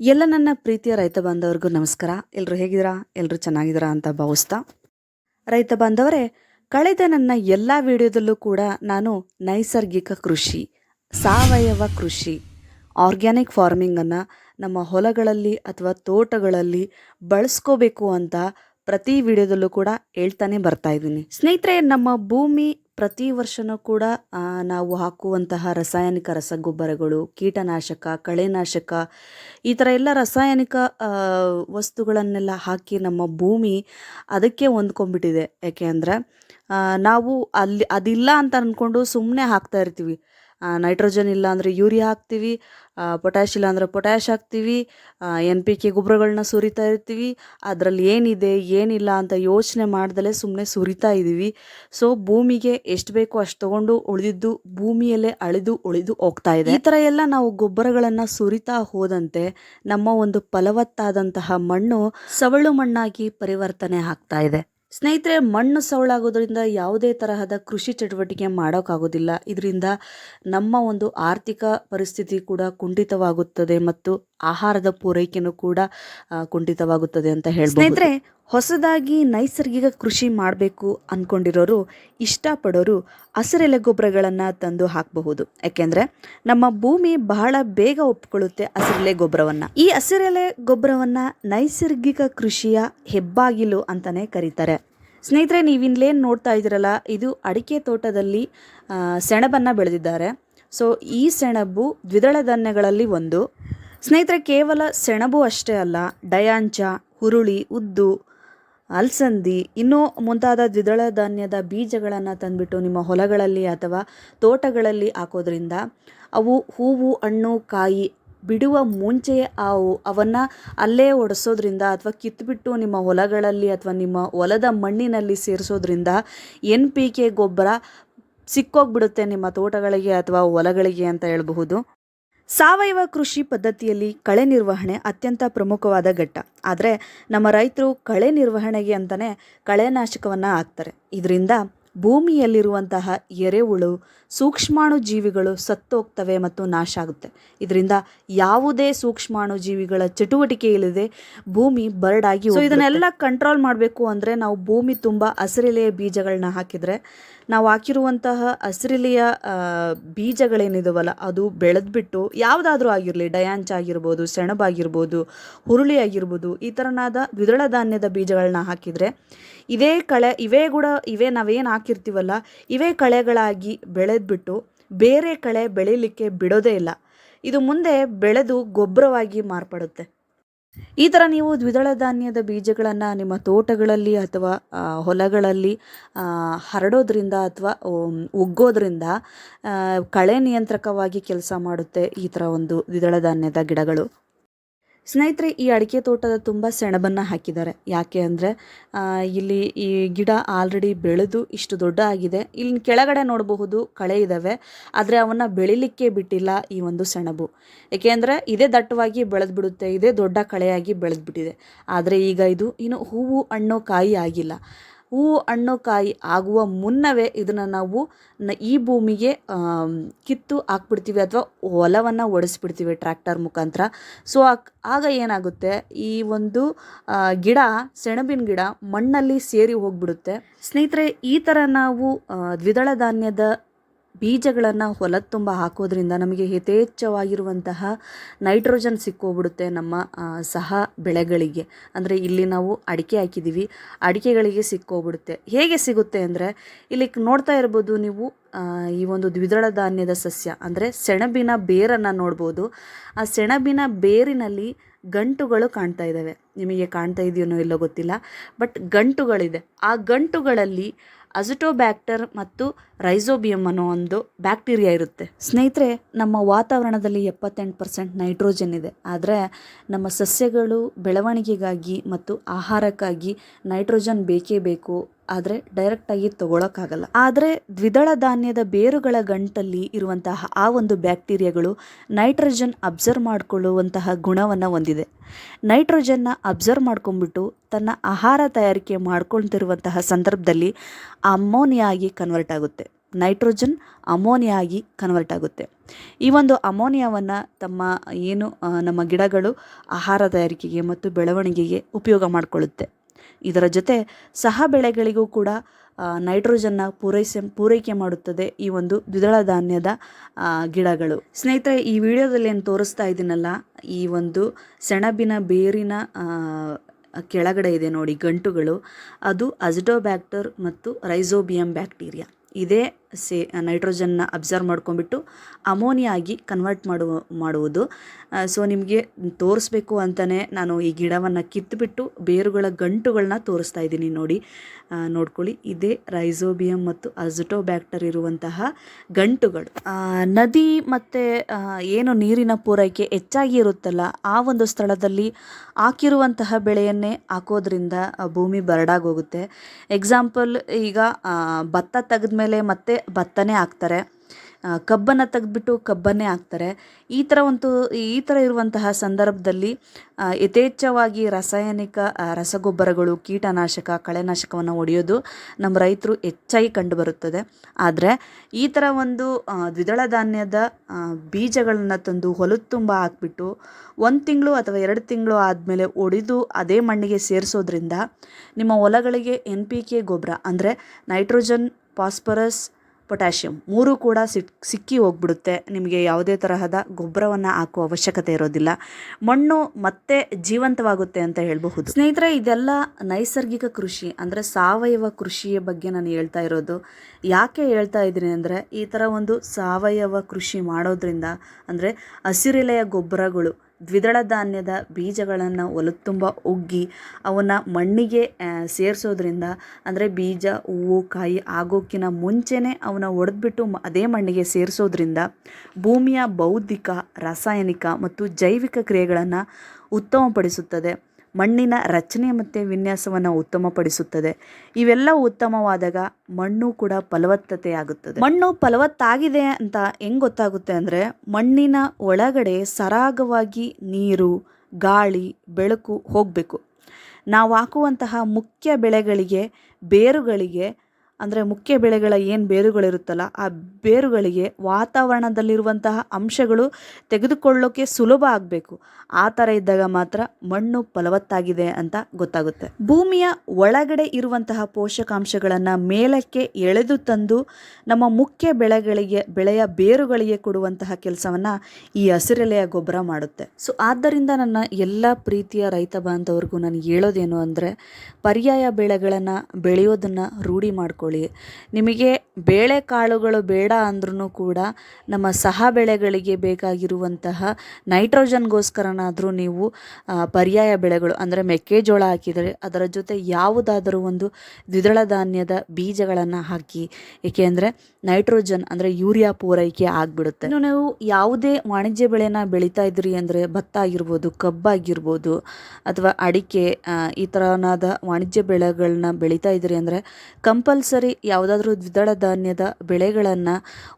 ಎಲ್ಲ ನನ್ನ ಪ್ರೀತಿಯ ರೈತ ಬಾಂಧವರಿಗೂ ನಮಸ್ಕಾರ. ಎಲ್ಲರೂ ಹೇಗಿದ್ದೀರಾ? ಎಲ್ಲರೂ ಚೆನ್ನಾಗಿದ್ದೀರಾ ಅಂತ ಭಾವಿಸ್ತಾ. ರೈತ ಬಾಂಧವರೇ, ಕಳೆದ ನನ್ನ ಎಲ್ಲ ವಿಡಿಯೋದಲ್ಲೂ ಕೂಡ ನಾನು ನೈಸರ್ಗಿಕ ಕೃಷಿ, ಸಾವಯವ ಕೃಷಿ, ಆರ್ಗ್ಯಾನಿಕ್ ಫಾರ್ಮಿಂಗನ್ನು ನಮ್ಮ ಹೊಲಗಳಲ್ಲಿ ಅಥವಾ ತೋಟಗಳಲ್ಲಿ ಬಳಸ್ಕೋಬೇಕು ಅಂತ ಪ್ರತಿ ವಿಡಿಯೋದಲ್ಲೂ ಕೂಡ ಹೇಳ್ತಾನೆ ಬರ್ತಾ ಇದ್ದೀನಿ. ಸ್ನೇಹಿತರೆ, ನಮ್ಮ ಭೂಮಿ ಪ್ರತಿ ವರ್ಷನೂ ಕೂಡ ನಾವು ಹಾಕುವಂತಹ ರಾಸಾಯನಿಕ ರಸಗೊಬ್ಬರಗಳು, ಕೀಟನಾಶಕ, ಕಳೆನಾಶಕ, ಈ ಥರ ಎಲ್ಲ ರಾಸಾಯನಿಕ ವಸ್ತುಗಳನ್ನೆಲ್ಲ ಹಾಕಿ ನಮ್ಮ ಭೂಮಿ ಅದಕ್ಕೆ ಹೊಂದ್ಕೊಂಡ್ಬಿಟ್ಟಿದೆ. ಯಾಕೆ ಅಂದರೆ ನಾವು ಅಲ್ಲಿ, ಅದಿಲ್ಲ ಅಂತ ಅಂದ್ಕೊಂಡು ಸುಮ್ಮನೆ ಹಾಕ್ತಾ ಇರ್ತೀವಿ. ನೈಟ್ರೋಜನ್ ಇಲ್ಲ ಅಂದರೆ ಯೂರಿಯಾ ಹಾಕ್ತೀವಿ ಪೊಟ್ಯಾಶ್ ಇಲ್ಲ ಅಂದರೆ ಪೊಟ್ಯಾಶ್ ಹಾಕ್ತೀವಿ ಎನ್ ಪಿ ಕೆ ಗೊಬ್ಬರಗಳನ್ನ ಸುರಿತಾ ಇರ್ತೀವಿ, ಅದರಲ್ಲಿ ಏನಿದೆ, ಏನಿಲ್ಲ ಅಂತ ಯೋಚನೆ ಮಾಡ್ದಲೇ ಸುಮ್ಮನೆ ಸುರಿತಾ ಇದ್ದೀವಿ ಸೊ ಭೂಮಿಗೆ ಎಷ್ಟು ಬೇಕೋ ಅಷ್ಟು ತಗೊಂಡು ಉಳಿದಿದ್ದು ಭೂಮಿಯಲ್ಲೇ ಅಳಿದು ಉಳಿದು ಹೋಗ್ತಾ ಇದೆ. ಈ ಥರ ಎಲ್ಲ ನಾವು ಗೊಬ್ಬರಗಳನ್ನು ಸುರಿತಾ ಹೋದಂತೆ ನಮ್ಮ ಒಂದು ಫಲವತ್ತಾದಂತಹ ಮಣ್ಣು ಸವಳು ಮಣ್ಣಾಗಿ ಪರಿವರ್ತನೆ ಆಗ್ತಾ ಇದೆ. ಸ್ನೇಹಿತರೆ, ಮಣ್ಣು ಸವಳಾಗೋದ್ರಿಂದ ಯಾವುದೇ ತರಹದ ಕೃಷಿ ಚಟುವಟಿಕೆ ಮಾಡೋಕ್ಕಾಗೋದಿಲ್ಲ. ಇದರಿಂದ ನಮ್ಮ ಒಂದು ಆರ್ಥಿಕ ಪರಿಸ್ಥಿತಿ ಕೂಡ ಕುಂಠಿತವಾಗುತ್ತದೆ ಮತ್ತು ಆಹಾರದ ಪೂರೈಕೆನೂ ಕೂಡ ಕುಂಠಿತವಾಗುತ್ತದೆ ಅಂತ ಹೇಳ್ಬೋದು ಸ್ನೇಹಿತರೆ ಹೊಸದಾಗಿ ನೈಸರ್ಗಿಕ ಕೃಷಿ ಮಾಡಬೇಕು ಅಂದ್ಕೊಂಡಿರೋರು ಇಷ್ಟಪಡೋರು ಹಸಿರೆಲೆ ಗೊಬ್ಬರಗಳನ್ನು ತಂದು ಹಾಕಬಹುದು. ಯಾಕೆಂದರೆ ನಮ್ಮ ಭೂಮಿ ಬಹಳ ಬೇಗ ಒಪ್ಕೊಳ್ಳುತ್ತೆ ಹಸಿರೆಲೆ ಗೊಬ್ಬರವನ್ನು. ಈ ಹಸಿರೆಲೆ ಗೊಬ್ಬರವನ್ನು ನೈಸರ್ಗಿಕ ಕೃಷಿಯ ಹೆಬ್ಬಾಗಿಲು ಅಂತಲೇ ಕರೀತಾರೆ. ಸ್ನೇಹಿತರೆ ನೀವಿನ್ಲೇನು ನೋಡ್ತಾ ಇದ್ದೀರಲ್ಲ, ಇದು ಅಡಿಕೆ ತೋಟದಲ್ಲಿ ಸೆಣಬನ್ನು ಬೆಳೆದಿದ್ದಾರೆ. ಸೊ, ಈ ಸೆಣಬು ದ್ವಿದಳ ಧಾನ್ಯಗಳಲ್ಲಿ ಒಂದು. ಸ್ನೇಹಿತರೆ, ಕೇವಲ ಸೆಣಬು ಅಷ್ಟೇ ಅಲ್ಲ, ಡಯಾಂಚ, ಹುರುಳಿ, ಉದ್ದು ಅಲಸಂದಿ, ಇನ್ನೂ ಮುಂತಾದ ದ್ವಿದಳ ಧಾನ್ಯದ ಬೀಜಗಳನ್ನು ತಂದುಬಿಟ್ಟು ನಿಮ್ಮ ಹೊಲಗಳಲ್ಲಿ ಅಥವಾ ತೋಟಗಳಲ್ಲಿ ಹಾಕೋದ್ರಿಂದ ಅವು ಹೂವು, ಹಣ್ಣು, ಕಾಯಿ ಬಿಡುವ ಮುಂಚೆಯೇ ಅವು ಅವನ್ನು ಅಲ್ಲೇ ಒಡಿಸೋದ್ರಿಂದ ಅಥವಾ ಕಿತ್ತುಬಿಟ್ಟು ನಿಮ್ಮ ಹೊಲಗಳಲ್ಲಿ ಅಥವಾ ನಿಮ್ಮ ಹೊಲದ ಮಣ್ಣಿನಲ್ಲಿ ಸೇರಿಸೋದ್ರಿಂದ ಎನ್ ಪಿ ಕೆ ಗೊಬ್ಬರ ಸಿಕ್ಕೋಗ್ಬಿಡುತ್ತೆ ನಿಮ್ಮ ತೋಟಗಳಿಗೆ ಅಥವಾ ಹೊಲಗಳಿಗೆ ಅಂತ ಹೇಳಬಹುದು. ಸಾವಯವ ಕೃಷಿ ಪದ್ಧತಿಯಲ್ಲಿ ಕಳೆ ನಿರ್ವಹಣೆ ಅತ್ಯಂತ ಪ್ರಮುಖವಾದ ಘಟ್ಟ. ಆದರೆ ನಮ್ಮ ರೈತರು ಕಳೆ ನಿರ್ವಹಣೆಗೆ ಅಂತಲೇ ಕಳೆನಾಶಕವನ್ನು ಹಾಕ್ತಾರೆ. ಇದರಿಂದ ಭೂಮಿಯಲ್ಲಿರುವಂತಹ ಎರೆಹುಳು ಸೂಕ್ಷ್ಮಾಣು ಜೀವಿಗಳು ಸತ್ತೋಗ್ತವೆ ಮತ್ತು ನಾಶ ಆಗುತ್ತೆ. ಇದರಿಂದ ಯಾವುದೇ ಸೂಕ್ಷ್ಮಾಣು ಜೀವಿಗಳ ಚಟುವಟಿಕೆ ಇಲ್ಲದೆ ಭೂಮಿ ಬರಡಾಗಿ ಸೊ ಇದನ್ನೆಲ್ಲ ಕಂಟ್ರೋಲ್ ಮಾಡಬೇಕು ಅಂದರೆ ನಾವು ಭೂಮಿ ತುಂಬ ಹಸಿರೆಲೆಯ ಬೀಜಗಳನ್ನ ಹಾಕಿದರೆ ನಾವು ಹಾಕಿರುವಂತಹ ಹಸಿರೆಲೆಯ ಬೀಜಗಳೇನಿದಾವಲ್ಲ ಅದು ಬೆಳೆದ್ಬಿಟ್ಟು ಯಾವುದಾದ್ರೂ ಆಗಿರಲಿ ಡಯಾಂಚ್ ಆಗಿರ್ಬೋದು ಸೆಣಬಾಗಿರ್ಬೋದು ಹುರುಳಿ ಆಗಿರ್ಬೋದು ಈ ಥರನಾದ ದ್ವಿದಳ ಧಾನ್ಯದ ಬೀಜಗಳನ್ನ ಹಾಕಿದರೆ ಇವೇ ಕಳೆ ಇವೇ ಕೂಡ ಇವೇ ನಾವೇನು ಹಾಕಿರ್ತೀವಲ್ಲ ಇವೇ ಕಳೆಗಳಾಗಿ ಬೆಳೆದ್ಬಿಟ್ಟು ಬೇರೆ ಕಳೆ ಬೆಳೀಲಿಕ್ಕೆ ಬಿಡೋದೇ ಇಲ್ಲ. ಇದು ಮುಂದೆ ಬೆಳೆದು ಗೊಬ್ಬರವಾಗಿ ಮಾರ್ಪಡುತ್ತೆ. ಈ ಥರ ನೀವು ದ್ವಿದಳ ಧಾನ್ಯದ ಬೀಜಗಳನ್ನು ನಿಮ್ಮ ತೋಟಗಳಲ್ಲಿ ಅಥವಾ ಹೊಲಗಳಲ್ಲಿ ಹರಡೋದ್ರಿಂದ ಅಥವಾ ಉಗ್ಗೋದ್ರಿಂದ ಕಳೆ ನಿಯಂತ್ರಕವಾಗಿ ಕೆಲಸ ಮಾಡುತ್ತೆ ಈ ಥರ ಒಂದು ದ್ವಿದಳ ಧಾನ್ಯದ ಗಿಡಗಳು. ಸ್ನೇಹಿತರೆ, ಈ ಅಡಿಕೆ ತೋಟದ ತುಂಬ ಸೆಣಬನ್ನು ಹಾಕಿದ್ದಾರೆ. ಯಾಕೆ ಅಂದರೆ ಇಲ್ಲಿ ಈ ಗಿಡ ಆಲ್ರೆಡಿ ಬೆಳೆದು ಇಷ್ಟು ದೊಡ್ಡ ಆಗಿದೆ. ಇಲ್ಲಿ ಕೆಳಗಡೆ ನೋಡಬಹುದು ಕಳೆ ಇದ್ದಾವೆ ಆದರೆ ಅವನ್ನು ಬೆಳಿಲಿಕ್ಕೆ ಬಿಟ್ಟಿಲ್ಲ ಈ ಒಂದು ಸೆಣಬು. ಏಕೆಂದರೆ ಇದೇ ದಟ್ಟವಾಗಿ ಬೆಳೆದ್ಬಿಡುತ್ತೆ, ಇದೇ ದೊಡ್ಡ ಕಳೆಯಾಗಿ ಬೆಳೆದ್ಬಿಟ್ಟಿದೆ. ಆದರೆ ಈಗ ಇದು ಇನ್ನು ಹೂವು ಹಣ್ಣು ಕಾಯಿ ಆಗಿಲ್ಲ. ಹೂವು ಹಣ್ಣು ಕಾಯಿ ಆಗುವ ಮುನ್ನವೇ ಇದನ್ನು ನಾವು ಈ ಭೂಮಿಗೆ ಕಿತ್ತು ಹಾಕ್ಬಿಡ್ತೀವಿ ಅಥವಾ ಹೊಲವನ್ನು ಒಡಿಸ್ಬಿಡ್ತೀವಿ ಟ್ರ್ಯಾಕ್ಟರ್ ಮುಖಾಂತರ. ಸೊ ಆಗ ಏನಾಗುತ್ತೆ? ಈ ಒಂದು ಗಿಡ, ಸೆಣಬಿನ ಗಿಡ ಮಣ್ಣಲ್ಲಿ ಸೇರಿ ಹೋಗ್ಬಿಡುತ್ತೆ. ಸ್ನೇಹಿತರೆ, ಈ ಥರ ನಾವು ದ್ವಿದಳ ಧಾನ್ಯದ ಬೀಜಗಳನ್ನು ಹೊಲದ ತುಂಬ ಹಾಕೋದ್ರಿಂದ ನಮಗೆ ಯಥೇಚ್ಛವಾಗಿರುವಂತಹ ನೈಟ್ರೋಜನ್ ಸಿಕ್ಕೋಗ್ಬಿಡುತ್ತೆ ನಮ್ಮ ಸಹ ಬೆಳೆಗಳಿಗೆ. ಅಂದರೆ ಇಲ್ಲಿ ನಾವು ಅಡಿಕೆ ಹಾಕಿದ್ದೀವಿ ಅಡಿಕೆಗಳಿಗೆ ಸಿಕ್ಕೋಗ್ಬಿಡುತ್ತೆ. ಹೇಗೆ ಸಿಗುತ್ತೆ ಅಂದರೆ, ಇಲ್ಲಿ ನೋಡ್ತಾ ಇರ್ಬೋದು ನೀವು ಈ ಒಂದು ದ್ವಿದಳ ಧಾನ್ಯದ ಸಸ್ಯ, ಅಂದರೆ ಸೆಣಬಿನ ಬೇರನ್ನು ನೋಡ್ಬೋದು. ಆ ಸೆಣಬಿನ ಬೇರಿನಲ್ಲಿ ಗಂಟುಗಳು ಕಾಣ್ತಾ ಇದ್ದಾವೆ ನಿಮಗೆ ಕಾಣ್ತಾ ಇದೆಯೋ ಇಲ್ಲೋ ಗೊತ್ತಿಲ್ಲ, ಬಟ್ ಗಂಟುಗಳಿದೆ. ಆ ಗಂಟುಗಳಲ್ಲಿ ಅಜಿಟೋಬ್ಯಾಕ್ಟರ್ ಮತ್ತು ರೈಸೋಬಿಯಮ್ ಅನ್ನೋ ಒಂದು ಬ್ಯಾಕ್ಟೀರಿಯಾ ಇರುತ್ತೆ. ಸ್ನೇಹಿತರೆ, ನಮ್ಮ ವಾತಾವರಣದಲ್ಲಿ ಎಪ್ಪತ್ತೆಂಟು ಪರ್ಸೆಂಟ್ ನೈಟ್ರೋಜನ್ ಇದೆ. ಆದರೆ ನಮ್ಮ ಸಸ್ಯಗಳು ಬೆಳವಣಿಗೆಗಾಗಿ ಮತ್ತು ಆಹಾರಕ್ಕಾಗಿ ನೈಟ್ರೋಜನ್ ಬೇಕೇ ಬೇಕು. ಆದರೆ ಡೈರೆಕ್ಟಾಗಿ ತಗೊಳಕ್ಕಾಗಲ್ಲ. ಆದರೆ ದ್ವಿದಳ ಧಾನ್ಯದ ಬೇರುಗಳ ಗಂಟಲ್ಲಿ ಇರುವಂತಹ ಆ ಒಂದು ಬ್ಯಾಕ್ಟೀರಿಯಾಗಳು ನೈಟ್ರೋಜನ್ ಅಬ್ಸರ್ವ್ ಮಾಡಿಕೊಳ್ಳುವಂತಹ ಗುಣವನ್ನು ಹೊಂದಿದೆ. ನೈಟ್ರೋಜನ್ನ ಅಬ್ಸರ್ವ್ ಮಾಡ್ಕೊಂಡ್ಬಿಟ್ಟು ತನ್ನ ಆಹಾರ ತಯಾರಿಕೆ ಮಾಡ್ಕೊಳ್ತಿರುವಂತಹ ಸಂದರ್ಭದಲ್ಲಿ ಅಮೋನಿಯಾಗಿ ಕನ್ವರ್ಟ್ ಆಗುತ್ತೆ. ನೈಟ್ರೋಜನ್ ಅಮೋನಿಯಾ ಆಗಿ ಕನ್ವರ್ಟ್ ಆಗುತ್ತೆ. ಈ ಒಂದು ಅಮೋನಿಯಾವನ್ನು ತಮ್ಮ ಏನು ನಮ್ಮ ಗಿಡಗಳು ಆಹಾರ ತಯಾರಿಕೆಗೆ ಮತ್ತು ಬೆಳವಣಿಗೆಗೆ ಉಪಯೋಗ ಮಾಡಿಕೊಳ್ಳುತ್ತೆ. ಇದರ ಜೊತೆ ಸಹ ಬೆಳೆಗಳಿಗೂ ಕೂಡ ನೈಟ್ರೋಜನ್ನ ಪೂರೈಸಿ, ಪೂರೈಕೆ ಮಾಡುತ್ತದೆ ಈ ಒಂದು ದ್ವಿದಳ ಧಾನ್ಯದ ಗಿಡಗಳು. ಸ್ನೇಹಿತರೆ, ಈ ವಿಡಿಯೋದಲ್ಲಿ ಏನು ತೋರಿಸ್ತಾ ಇದ್ದೀನಲ್ಲ, ಈ ಒಂದು ಸೆಣಬಿನ ಬೇರಿನ ಕೆಳಗಡೆ ಇದೆ ನೋಡಿ ಗಂಟುಗಳು. ಅದು ಅಜಿಟೋಬ್ಯಾಕ್ಟರ್ ಮತ್ತು ರೈಸೋಬಿಯಂ ಬ್ಯಾಕ್ಟೀರಿಯಾ. ಇದೇ ಸೇ ನೈಟ್ರೋಜನ್ನ ಅಬ್ಸರ್ವ್ ಮಾಡ್ಕೊಂಡ್ಬಿಟ್ಟು ಅಮೋನಿಯಾ ಆಗಿ ಕನ್ವರ್ಟ್ ಮಾಡುವ, ಮಾಡುವುದು. ಸೊ ನಿಮಗೆ ತೋರಿಸ್ಬೇಕು ಅಂತಲೇ ನಾನು ಈ ಗಿಡವನ್ನು ಕಿತ್ತುಬಿಟ್ಟು ಬೇರುಗಳ ಗಂಟುಗಳನ್ನ ತೋರಿಸ್ತಾ ಇದ್ದೀನಿ ನೋಡಿ. ನೋಡ್ಕೊಳ್ಳಿ, ಇದೇ ರೈಸೋಬಿಯಂ ಮತ್ತು ಅಜಿಟೋಬ್ಯಾಕ್ಟರ್ ಇರುವಂತಹ ಗಂಟುಗಳು. ನದಿ ಮತ್ತು ಏನು ನೀರಿನ ಪೂರೈಕೆ ಹೆಚ್ಚಾಗಿ ಇರುತ್ತಲ್ಲ, ಆ ಒಂದು ಸ್ಥಳದಲ್ಲಿ ಹಾಕಿರುವಂತಹ ಬೆಳೆಯನ್ನೇ ಹಾಕೋದ್ರಿಂದ ಭೂಮಿ ಬರಡಾಗೋಗುತ್ತೆ. ಎಕ್ಸಾಂಪಲ್ ಈಗ ಭತ್ತ ತೆಗೆದ ಮೇಲೆ ಮತ್ತೆ ಭತ್ತನೇ ಹಾಕ್ತಾರೆ. ಕಬ್ಬನ್ನು ತೆಗೆದ್ಬಿಟ್ಟು ಕಬ್ಬನ್ನೇ ಹಾಕ್ತಾರೆ. ಈ ಥರ ಒಂದು, ಈ ಥರ ಇರುವಂತಹ ಸಂದರ್ಭದಲ್ಲಿ ಯಥೇಚ್ಛವಾಗಿ ರಾಸಾಯನಿಕ ರಸಗೊಬ್ಬರಗಳು, ಕೀಟನಾಶಕ, ಕಳೆನಾಶಕವನ್ನು ಹೊಡೆಯೋದು ನಮ್ಮ ರೈತರು ಹೆಚ್ಚಾಗಿ ಕಂಡುಬರುತ್ತದೆ. ಆದರೆ ಈ ಥರ ಒಂದು ದ್ವಿದಳ ಧಾನ್ಯದ ಬೀಜಗಳನ್ನು ತಂದು ಹೊಲದ ತುಂಬ ಹಾಕ್ಬಿಟ್ಟು ಒಂದು ತಿಂಗಳು ಅಥವಾ ಎರಡು ತಿಂಗಳು ಆದಮೇಲೆ ಒಡೆದು ಅದೇ ಮಣ್ಣಿಗೆ ಸೇರಿಸೋದ್ರಿಂದ ನಿಮ್ಮ ಹೊಲಗಳಿಗೆ ಎನ್ ಪಿ ಕೆ ಗೊಬ್ಬರ ಅಂದರೆ ನೈಟ್ರೋಜನ್, ಫಾಸ್ಫರಸ್ ಪೊಟ್ಯಾಷಿಯಂ ಮೂರು ಕೂಡ ಸಿಕ್ ಸಿಕ್ಕಿ ಹೋಗ್ಬಿಡುತ್ತೆ. ನಿಮಗೆ ಯಾವುದೇ ತರಹದ ಗೊಬ್ಬರವನ್ನು ಹಾಕುವ ಅವಶ್ಯಕತೆ ಇರೋದಿಲ್ಲ. ಮಣ್ಣು ಮತ್ತೆ ಜೀವಂತವಾಗುತ್ತೆ ಅಂತ ಹೇಳಬಹುದು. ಸ್ನೇಹಿತರೆ, ಇದೆಲ್ಲ ನೈಸರ್ಗಿಕ ಕೃಷಿ, ಅಂದರೆ ಸಾವಯವ ಕೃಷಿಯ ಬಗ್ಗೆ ನಾನು ಹೇಳ್ತಾ ಇರೋದು. ಯಾಕೆ ಹೇಳ್ತಾ ಇದ್ದೀನಿ ಅಂದರೆ, ಈ ಥರ ಒಂದು ಸಾವಯವ ಕೃಷಿ ಮಾಡೋದ್ರಿಂದ, ಅಂದರೆ ಹಸಿರೆಲೆಯ ಗೊಬ್ಬರಗಳು ದ್ವಿದಳ ಧಾನ್ಯದ ಬೀಜಗಳನ್ನು ಹೊಲದ ತುಂಬ ಉಗ್ಗಿ ಅವನ್ನು ಮಣ್ಣಿಗೆ ಸೇರಿಸೋದ್ರಿಂದ ಅಂದರೆ ಬೀಜ, ಹೂವು, ಕಾಯಿ ಆಗೋಕ್ಕಿಂತ ಮುಂಚೆನೇ ಅವನ್ನ ಒಡೆದ್ಬಿಟ್ಟು ಅದೇ ಮಣ್ಣಿಗೆ ಸೇರಿಸೋದ್ರಿಂದ ಭೂಮಿಯ ಬೌದ್ಧಿಕ, ರಾಸಾಯನಿಕ ಮತ್ತು ಜೈವಿಕ ಕ್ರಿಯೆಗಳನ್ನು ಉತ್ತಮಪಡಿಸುತ್ತದೆ. ಮಣ್ಣಿನ ರಚನೆ ಮತ್ತು ವಿನ್ಯಾಸವನ್ನು ಉತ್ತಮಪಡಿಸುತ್ತದೆ. ಇವೆಲ್ಲ ಉತ್ತಮವಾದಾಗ ಮಣ್ಣು ಕೂಡ ಫಲವತ್ತತೆ ಆಗುತ್ತದೆ ಮಣ್ಣು ಫಲವತ್ತಾಗಿದೆ ಅಂತ ಹೆಂಗೆ ಗೊತ್ತಾಗುತ್ತೆ ಅಂದರೆ ಮಣ್ಣಿನ ಒಳಗಡೆ ಸರಾಗವಾಗಿ ನೀರು, ಗಾಳಿ, ಬೆಳಕು ಹೋಗಬೇಕು. ನಾವು ಹಾಕುವಂತಹ ಮುಖ್ಯ ಬೆಳೆಗಳಿಗೆ, ಬೇರುಗಳಿಗೆ ಅಂದರೆ ಮುಖ್ಯ ಬೆಳೆಗಳ ಏನು ಬೇರುಗಳಿರುತ್ತಲ್ಲ, ಆ ಬೇರುಗಳಿಗೆ ವಾತಾವರಣದಲ್ಲಿರುವಂತಹ ಅಂಶಗಳು ತೆಗೆದುಕೊಳ್ಳೋಕೆ ಸುಲಭ ಆಗಬೇಕು. ಆ ಥರ ಇದ್ದಾಗ ಮಾತ್ರ ಮಣ್ಣು ಫಲವತ್ತಾಗಿದೆ ಅಂತ ಗೊತ್ತಾಗುತ್ತೆ. ಭೂಮಿಯ ಒಳಗಡೆ ಇರುವಂತಹ ಪೋಷಕಾಂಶಗಳನ್ನು ಮೇಲಕ್ಕೆ ಎಳೆದು ತಂದು ನಮ್ಮ ಮುಖ್ಯ ಬೆಳೆಗಳಿಗೆ, ಬೆಳೆಯ ಬೇರುಗಳಿಗೆ ಕೊಡುವಂತಹ ಕೆಲಸವನ್ನು ಈ ಹಸಿರೆಲೆಯ ಗೊಬ್ಬರ ಮಾಡುತ್ತೆ. ಸೊ ಆದ್ದರಿಂದ ನನ್ನ ಎಲ್ಲ ಪ್ರೀತಿಯ ರೈತ ಬಾಂಧವರಿಗೂ ನಾನು ಹೇಳೋದೇನು ಅಂದರೆ, ಪರ್ಯಾಯ ಬೆಳೆಗಳನ್ನು ಬೆಳೆಯೋದನ್ನು ರೂಢಿ ಮಾಡ್ಕೊಳ್ಳಿ ನಿಮಗೆ ಬೇಳೆಕಾಳುಗಳು ಬೇಡ ಅಂದ್ರೂ ಕೂಡ ನಮ್ಮ ಸಹ ಬೆಳೆಗಳಿಗೆ ಬೇಕಾಗಿರುವಂತಹ ನೈಟ್ರೋಜನ್ಗೋಸ್ಕರನಾದರೂ ನೀವು ಪರ್ಯಾಯ ಬೆಳೆಗಳು ಅಂದರೆ ಮೆಕ್ಕೆಜೋಳ ಹಾಕಿದರೆ ಅದರ ಜೊತೆ ಯಾವುದಾದರೂ ಒಂದು ದ್ವಿದಳ ಧಾನ್ಯದ ಬೀಜಗಳನ್ನು ಹಾಕಿ. ಏಕೆಂದರೆ ನೈಟ್ರೋಜನ್ ಅಂದರೆ ಯೂರಿಯಾ ಪೂರೈಕೆ ಆಗಿಬಿಡುತ್ತೆ. ಇನ್ನು ನೀವು ಯಾವುದೇ ವಾಣಿಜ್ಯ ಬೆಳೆನ ಬೆಳೀತಾ ಇದ್ರಿ ಅಂದರೆ ಭತ್ತ ಆಗಿರ್ಬೋದು ಕಬ್ಬಾಗಿರ್ಬೋದು ಅಥವಾ ಅಡಿಕೆ ಈ ಥರನಾದ ವಾಣಿಜ್ಯ ಬೆಳೆಗಳನ್ನ ಬೆಳೀತಾ ಇದ್ರಿ ಅಂದರೆ ಕಂಪಲ್ಸರಿ ಯಾವುದಾದ್ರೂ ದ್ವಿದಳ ಧಾನ್ಯದ ಬೆಳೆಗಳನ್ನು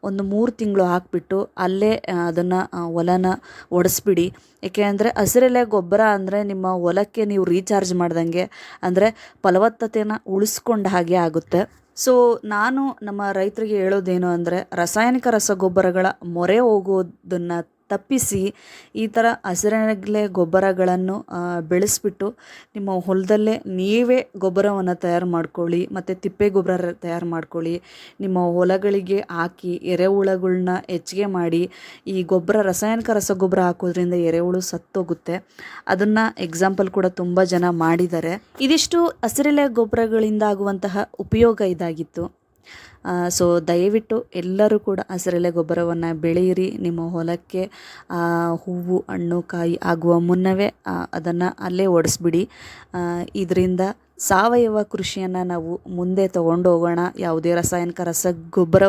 ಒಂದು ಮೂರು ತಿಂಗಳು ಹಾಕಿಬಿಟ್ಟು ಅಲ್ಲೇ ಅದನ್ನು ಹೊಲನ ಒಡೆಸ್ಬಿಡಿ. ಏಕೆ ಅಂದರೆ ಹಸಿರೆಲೆ ಗೊಬ್ಬರ ಅಂದರೆ ನಿಮ್ಮ ಹೊಲಕ್ಕೆ ನೀವು ರೀಚಾರ್ಜ್ ಮಾಡ್ದಂಗೆ ಅಂದರೆ ಫಲವತ್ತತೆನ ಉಳಿಸ್ಕೊಂಡ ಹಾಗೆ ಆಗುತ್ತೆ. ಸೊ ನಾನು ನಮ್ಮ ರೈತರಿಗೆ ಹೇಳೋದೇನು ಅಂದರೆ ರಾಸಾಯನಿಕ ರಸಗೊಬ್ಬರಗಳ ಮೊರೆ ಹೋಗೋದನ್ನು ತಪ್ಪಿಸಿ ಈ ಥರ ಹಸಿರೆಲೆ ಗೊಬ್ಬರಗಳನ್ನು ಬೆಳೆಸ್ಬಿಟ್ಟು ನಿಮ್ಮ ಹೊಲದಲ್ಲೇ ನೀವೇ ಗೊಬ್ಬರವನ್ನು ತಯಾರು ಮಾಡ್ಕೊಳ್ಳಿ, ಮತ್ತು ತಿಪ್ಪೆ ಗೊಬ್ಬರ ತಯಾರು ಮಾಡ್ಕೊಳ್ಳಿ, ನಿಮ್ಮ ಹೊಲಗಳಿಗೆ ಹಾಕಿ ಎರೆಹುಳಗಳ್ನ ಹೆಚ್ಚಿಗೆ ಮಾಡಿ, ಈ ಗೊಬ್ಬರ, ರಾಸಾಯನಿಕ ರಸಗೊಬ್ಬರ ಹಾಕೋದ್ರಿಂದ ಎರೆಹುಳು ಸತ್ತೋಗುತ್ತೆ. ಅದನ್ನು ಎಕ್ಸಾಂಪಲ್ ಕೂಡ ತುಂಬ ಜನ ಮಾಡಿದ್ದಾರೆ. ಇದಿಷ್ಟು ಹಸಿರೆಲೆ ಗೊಬ್ಬರಗಳಿಂದ ಆಗುವಂತಹ ಉಪಯೋಗ ಇದಾಗಿತ್ತು. ಸೊ ದಯವಿಟ್ಟು ಎಲ್ಲರೂ ಕೂಡ ಹಸಿರೆಲೆ ಗೊಬ್ಬರವನ್ನು ಬೆಳೆಯಿರಿ. ನಿಮ್ಮ ಹೊಲಕ್ಕೆ ಹೂವು, ಹಣ್ಣು, ಕಾಯಿ ಆಗುವ ಮುನ್ನವೇ ಅದನ್ನು ಅಲ್ಲೇ ಒಡೆಸ್ಬಿಡಿ ಇದರಿಂದ ಸಾವಯವ ಕೃಷಿಯನ್ನು ನಾವು ಮುಂದೆ ತಗೊಂಡು ಹೋಗೋಣ ಯಾವುದೇ ರಾಸಾಯನಿಕ ರಸಗೊಬ್ಬರ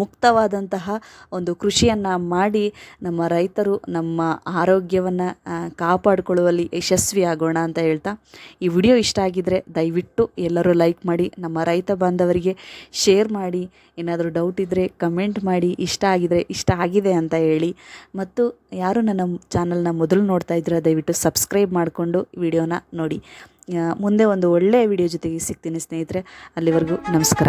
ಮುಕ್ತವಾದಂತಹ ಒಂದು ಕೃಷಿಯನ್ನು ಮಾಡಿ ನಮ್ಮ ರೈತರು ನಮ್ಮ ಆರೋಗ್ಯವನ್ನು ಕಾಪಾಡಿಕೊಳ್ಳುವಲ್ಲಿ ಯಶಸ್ವಿ ಆಗೋಣ ಅಂತ ಹೇಳ್ತಾ ಈ ವಿಡಿಯೋ ಇಷ್ಟ ಆಗಿದ್ದರೆ ದಯವಿಟ್ಟು ಎಲ್ಲರೂ ಲೈಕ್ ಮಾಡಿ, ನಮ್ಮ ರೈತ ಬಾಂಧವರಿಗೆ ಶೇರ್ ಮಾಡಿ. ಏನಾದರೂ ಡೌಟ್ ಇದ್ದರೆ ಕಮೆಂಟ್ ಮಾಡಿ. ಇಷ್ಟ ಆಗಿದರೆ ಇಷ್ಟ ಆಗಿದೆ ಅಂತ ಹೇಳಿ. ಮತ್ತು ಯಾರು ನನ್ನ ಚಾನಲ್ನ ಮೊದಲು ನೋಡ್ತಾ ಇದ್ರೆ ದಯವಿಟ್ಟು ಸಬ್ಸ್ಕ್ರೈಬ್ ಮಾಡಿಕೊಂಡು ವಿಡಿಯೋನ ನೋಡಿ. ಮುಂದೆ ಒಂದು ಒಳ್ಳೆಯ ವಿಡಿಯೋ ಜೊತೆಗೆ ಸಿಗ್ತೀನಿ ಸ್ನೇಹಿತರೆ. ಅಲ್ಲಿವರೆಗೂ ನಮಸ್ಕಾರ.